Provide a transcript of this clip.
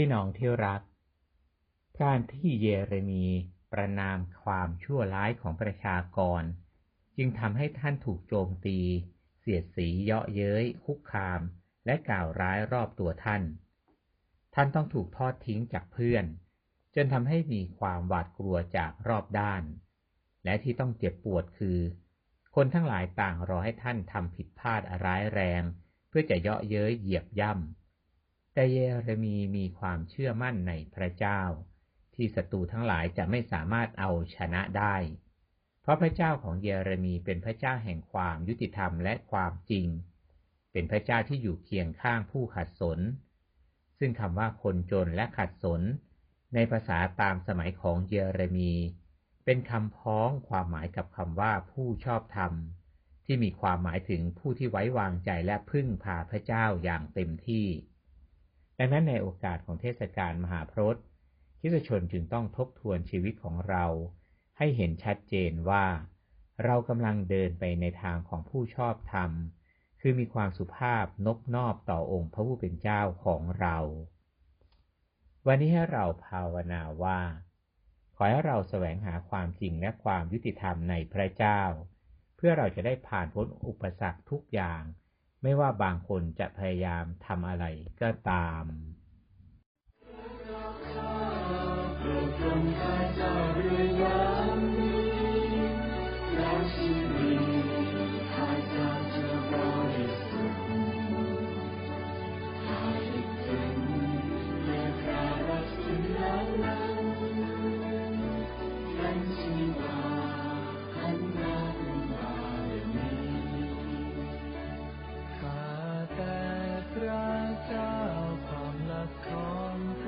พี่น้องที่รัก การที่เยเรมีประนามความชั่วร้ายของประชากร จึงทำให้ท่านถูกโจมตี เสียดสีเยาะเย้ย คุกคาม และกล่าวร้ายรอบตัวท่าน ท่านต้องถูกทอดทิ้งจากเพื่อน จนทำให้มีความหวาดกลัวจากรอบด้าน และที่ต้องเจ็บปวดคือ คนทั้งหลายต่างรอให้ท่านทำผิดพลาดร้ายแรง เพื่อจะเยาะเย้ยเหยียบย่ำ แต่เยเรมีมีความเชื่อมั่นในพระเจ้า ที่ศัตรูทั้งหลายจะไม่สามารถเอาชนะได้ เพราะพระเจ้าของเยเรมีเป็นพระเจ้าแห่งความยุติธรรมและความจริง เป็นพระเจ้าที่อยู่เคียงข้างผู้ขัดสน ซึ่งคำว่าคนจนและขัดสน ในภาษาตามสมัยของเยเรมี เป็นคำพ้องความหมายกับคำว่าผู้ชอบธรรม ที่มีความหมายถึงผู้ที่ไว้วางใจและพึ่งพาพระเจ้าอย่างเต็มที่ ดังนั้นในโอกาสของเทศกาลมหาพรตคริสชนจึงต้องทบทวนชีวิตของเรา ให้เห็นชัดเจนว่า เรากำลังเดินไปในทางของผู้ชอบธรรม คือมีความสุภาพนบนอบต่อองค์พระผู้เป็นเจ้าของเรา วันนี้ให้เราภาวนาว่า ขอให้เราแสวงหาความจริงและความยุติธรรมในพระเจ้า เพื่อเราจะได้ผ่านพ้นอุปสรรคทุกอย่าง ไม่ว่าบางคนจะพยายามทำอะไรก็ตาม ตราเจ้าความรักของพระ